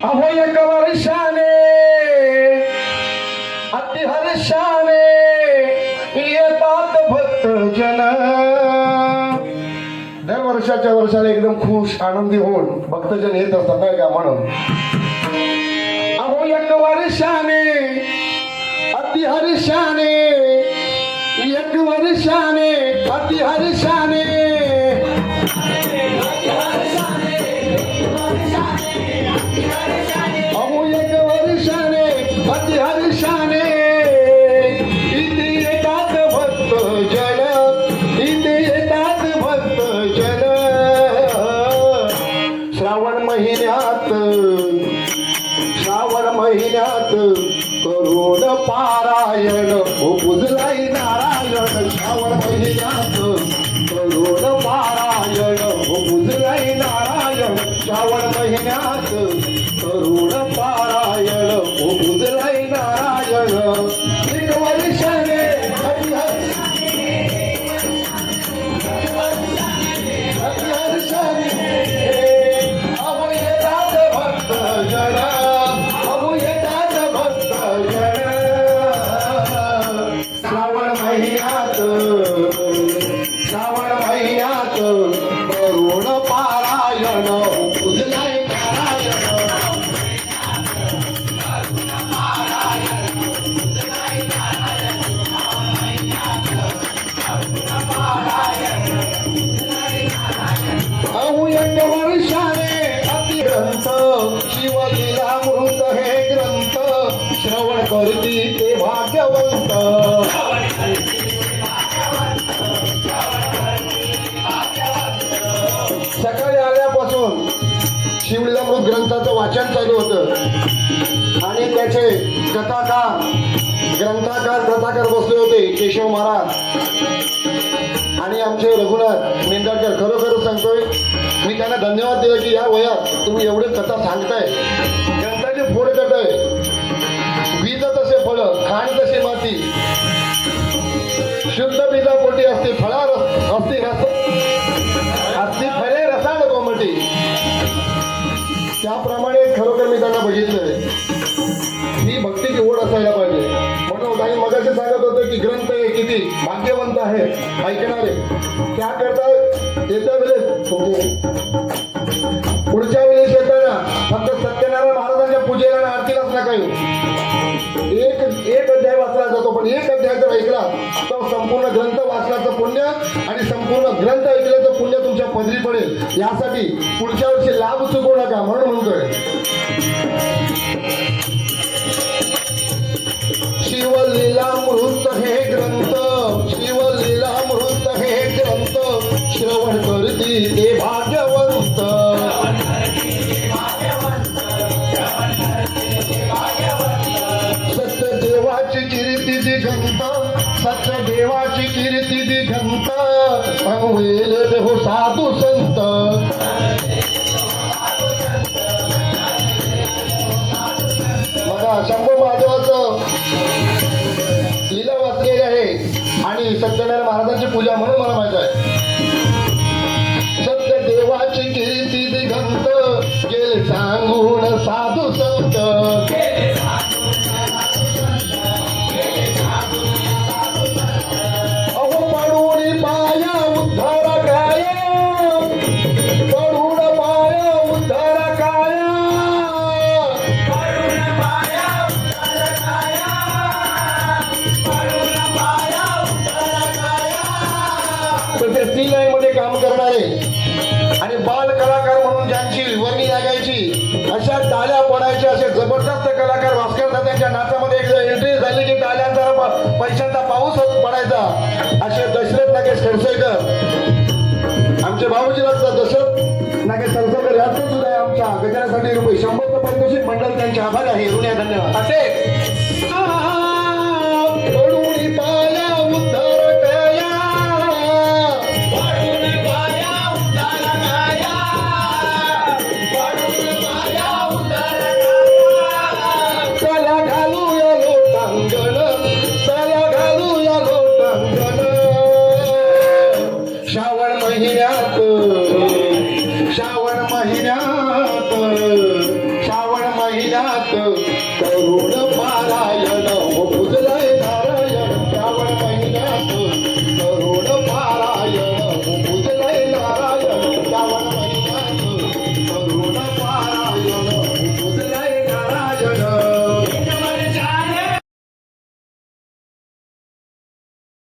अहो एक वर्षाने अति येतात भक्त जन दर वर्षाच्या वर्षाला एकदम खुश आनंदी होऊन भक्तजन येत असतात नाही का म्हणून. अहो एक वर्षाने अति हर्षाने एक वर्षाने अति महिन्यात श्रावण महिन्यात करुण पारायण बुजलाई नारायण श्रावण महिन्यात महिन्यात श्रावण महिन्यात करुण पारायण उजलाय नारायण. अहो एक वर्षाने अति ग्रंथ शिवलीला मृत हे ग्रंथ श्रवण करती ते भाग्यवंत. सकाळी आल्यापासून शिवलीलामृत ग्रंथाचं वाचन चालू होतं. आणि त्याचे कथाकार ग्रंथाकार कथाकार बसले होते केशव महाराज. आणि आमचे रघुनाथ मेंढाळकर खरोखर सांगतोय मी त्यांना धन्यवाद दिला की या वयात तुम्ही एवढे कथा सांगताय. ग्रंथाचे फोड करताय बीज तसे फळ खाण तसे भाग्यवंत आहे. ऐकणारे. त्याकरता येत्या वेळेस पुढच्या वेळेस येताना फक्त सत्यनारायण महाराजांच्या पूजेला आणि आरतीलाच नका येऊ. एक एक अध्याय वाचला जातो पण एक अध्याय जर ऐकला तर संपूर्ण ग्रंथ वाचण्याचं पुण्य आणि संपूर्ण ग्रंथ ऐकल्याचं पुण्य तुमच्या पदरी पडेल. यासाठी पुढच्या वर्षी लाभ चुकवू नका म्हणून म्हणतोय. देवाची कीर्ती दिगंत अनवेल देहू साधू संत. बघा शंभू महादेवाचं लिला वाचलेली आहे आणि सत्यनारायण महाराजांची पूजा म्हणून मला माहीत आहे. अशा टाळ्या पडायच्या असे जबरदस्त कलाकार भास्कर दादांच्या नाचामध्ये एकदा एंट्री झाली की टाळ्यांचा पैशांचा पाऊस होत पडायचा. असे दशरथ नागेश खडसेकर. आमचे भाऊजी लागतात दशरथ नागेश खडसेकर याचं सुद्धा आहे आमच्या गजरासाठी रुपये शंभर पारितोषिक मंडळ त्यांचे आभार आहे. ऋण धन्यवाद. असे. Kau guna.